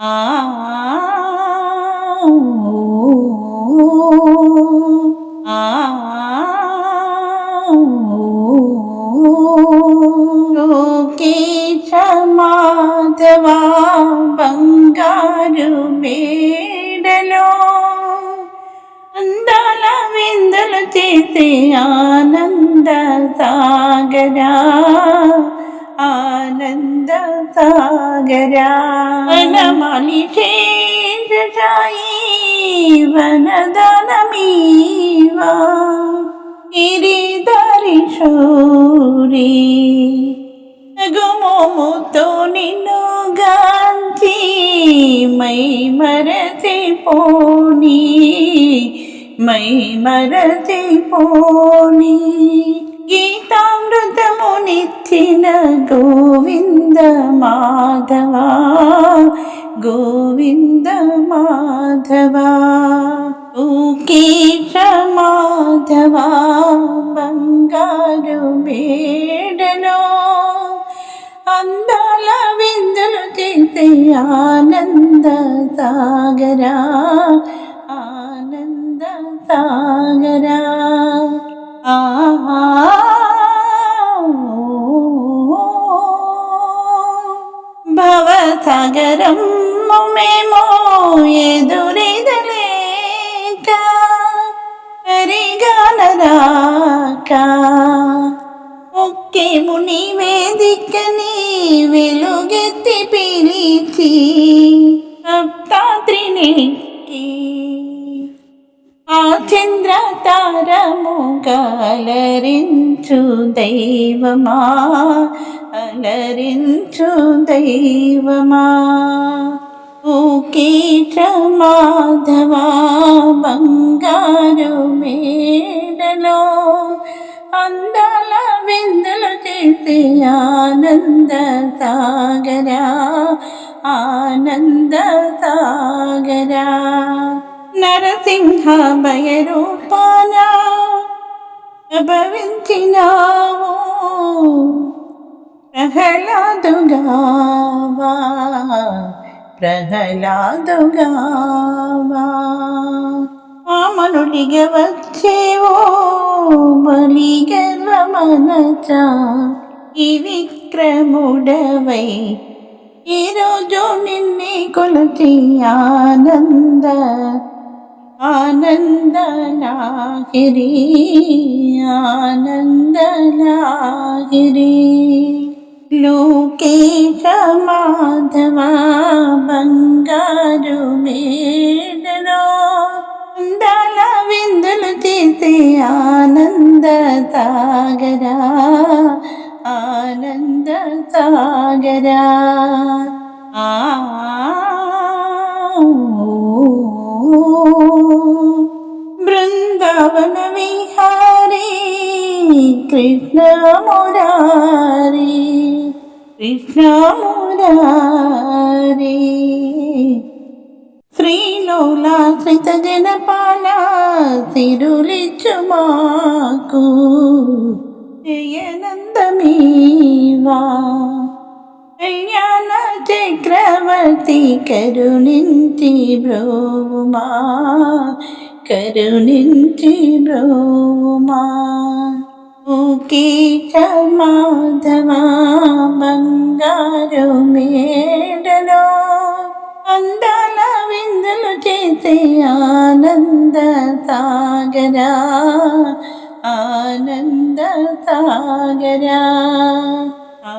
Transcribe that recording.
ആ బంగారు మేడలో. అందాల విందులు చేసే ఆనంద సాగరా. ആനന്ദ സാഗരാനമണിശേഷായി വനദനമീവ ഇരിതരിഷൂരി ഗുമോമുത്തോ നിന്നു ഗാന്ധി മൈ മരതി പോണി മൈ മരതി പോണി గీతామృతమునిచ్చిన గోవింద మాధవ గోవింద మాధవ ఊకీష మాధవ బంగారు మేడలో అందాల విందులు చేసే ఆనంద సాగరా ఆనంద సాగరా భవసాగరం మేము ఎదురెదలేక పరిగానరాక. ఒకే ముని వేదికని వెలుగెత్తి పిలిచి చంద్ర తారము గలరించు దైవమా అలరించు దైవమా. ఊకీట మాధవ బంగారు మేడలో అందాల విందులు చేసే ఆనంద సాగరా ఆనంద సాగరా. నరసింహ భయరూపాన భవించినావు ప్రహ్లాదుగావా ప్రహ్లాదుగావా ఆమనుడిగా వచ్చేవో బలిగర్వమనచ ఈ విక్రముడవై. ఈరోజు నిన్నే కొలచి ఆనంద ఆనంద లాహిరి ఆనంద లాహిరి లోకేశ మాధవ బంగారు మేడలో అందాల విందులు చేసే ఆనంద సాగరా ఆనంద సాగరా ఆ പവനവിഹാരി കൃഷ്ണ മുരാരി കൃഷ്ണ മുരാരി ശ്രീലോലാശ്രിത ജനപാല തിരുളിച്ചു മാക്കൂ ജയനന്ദമീവാ. കല്യാണ ചക്രവർത്തി കരുണിന്തി ബ്രോവുമാ బ్రోమా కరుణించి బ్రోమా ఊకీట మాధవ బంగారు మేడలో అందాల విందులు చేసే ఆనంద సాగరా ఆనంద సాగరా ఆ